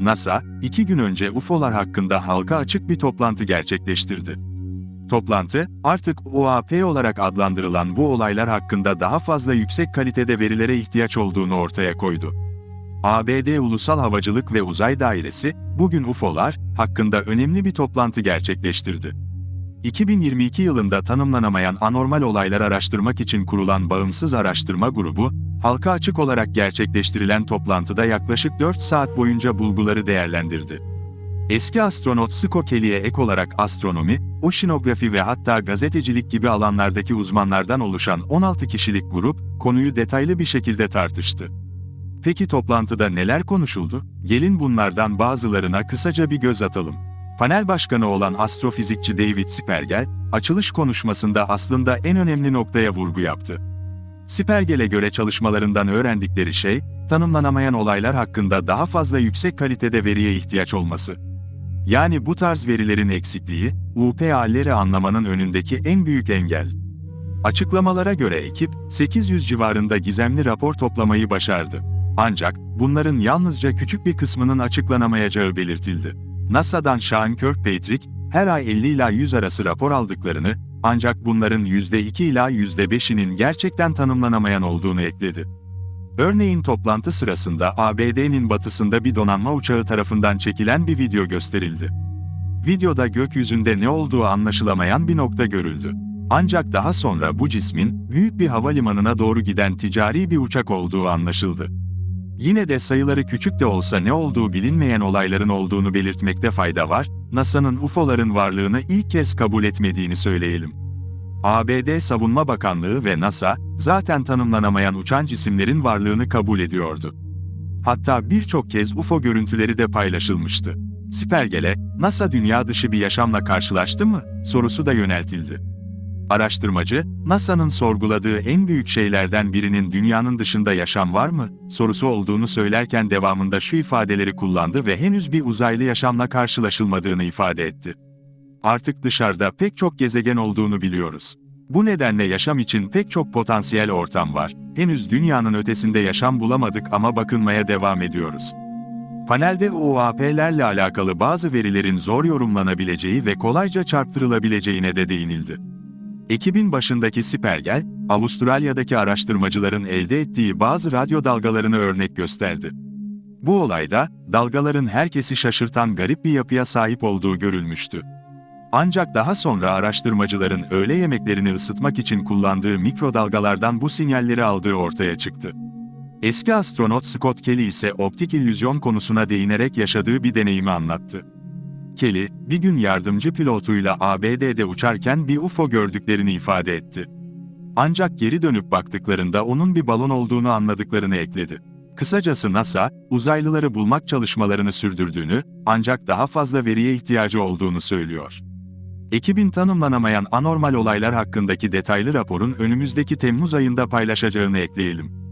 NASA, iki gün önce UFO'lar hakkında halka açık bir toplantı gerçekleştirdi. Toplantı, artık UAP olarak adlandırılan bu olaylar hakkında daha fazla yüksek kalitede verilere ihtiyaç olduğunu ortaya koydu. ABD Ulusal Havacılık ve Uzay Dairesi, bugün UFO'lar hakkında önemli bir toplantı gerçekleştirdi. 2022 yılında tanımlanamayan anormal olaylar araştırmak için kurulan bağımsız araştırma grubu, halka açık olarak gerçekleştirilen toplantıda yaklaşık 4 saat boyunca bulguları değerlendirdi. Eski astronot Scott Kelly'e ek olarak astronomi, oşinografi ve hatta gazetecilik gibi alanlardaki uzmanlardan oluşan 16 kişilik grup, konuyu detaylı bir şekilde tartıştı. Peki toplantıda neler konuşuldu? Gelin bunlardan bazılarına kısaca bir göz atalım. Panel başkanı olan astrofizikçi David Spergel, açılış konuşmasında aslında en önemli noktaya vurgu yaptı. Spergel'e göre çalışmalarından öğrendikleri şey, tanımlanamayan olaylar hakkında daha fazla yüksek kalitede veriye ihtiyaç olması. Yani bu tarz verilerin eksikliği, UPA'leri anlamanın önündeki en büyük engel. Açıklamalara göre ekip, 800 civarında gizemli rapor toplamayı başardı. Ancak, bunların yalnızca küçük bir kısmının açıklanamayacağı belirtildi. NASA'dan Sean Kirkpatrick, her ay 50 ila 100 arası rapor aldıklarını, ancak bunların %2 ila %5'inin gerçekten tanımlanamayan olduğunu ekledi. Örneğin toplantı sırasında ABD'nin batısında bir donanma uçağı tarafından çekilen bir video gösterildi. Videoda gökyüzünde ne olduğu anlaşılamayan bir nokta görüldü. Ancak daha sonra bu cismin, büyük bir havalimanına doğru giden ticari bir uçak olduğu anlaşıldı. Yine de sayıları küçük de olsa ne olduğu bilinmeyen olayların olduğunu belirtmekte fayda var, NASA'nın UFO'ların varlığını ilk kez kabul etmediğini söyleyelim. ABD Savunma Bakanlığı ve NASA, zaten tanımlanamayan uçan cisimlerin varlığını kabul ediyordu. Hatta birçok kez UFO görüntüleri de paylaşılmıştı. Spergel'e, NASA dünya dışı bir yaşamla karşılaştı mı, sorusu da yöneltildi. Araştırmacı, NASA'nın sorguladığı en büyük şeylerden birinin dünyanın dışında yaşam var mı, sorusu olduğunu söylerken devamında şu ifadeleri kullandı ve henüz bir uzaylı yaşamla karşılaşılmadığını ifade etti. Artık dışarıda pek çok gezegen olduğunu biliyoruz. Bu nedenle yaşam için pek çok potansiyel ortam var. Henüz dünyanın ötesinde yaşam bulamadık ama bakınmaya devam ediyoruz. Panelde UAP'lerle alakalı bazı verilerin zor yorumlanabileceği ve kolayca çarptırılabileceğine de değinildi. Ekibin başındaki Spergel, Avustralya'daki araştırmacıların elde ettiği bazı radyo dalgalarını örnek gösterdi. Bu olayda, dalgaların herkesi şaşırtan garip bir yapıya sahip olduğu görülmüştü. Ancak daha sonra araştırmacıların öğle yemeklerini ısıtmak için kullandığı mikrodalgalardan bu sinyalleri aldığı ortaya çıktı. Eski astronot Scott Kelly ise optik illüzyon konusuna değinerek yaşadığı bir deneyimi anlattı. Kelly, bir gün yardımcı pilotuyla ABD'de uçarken bir UFO gördüklerini ifade etti. Ancak geri dönüp baktıklarında onun bir balon olduğunu anladıklarını ekledi. Kısacası NASA, uzaylıları bulmak çalışmalarını sürdürdüğünü, ancak daha fazla veriye ihtiyacı olduğunu söylüyor. Ekibin tanımlanamayan anormal olaylar hakkındaki detaylı raporun önümüzdeki Temmuz ayında paylaşacağını ekleyelim.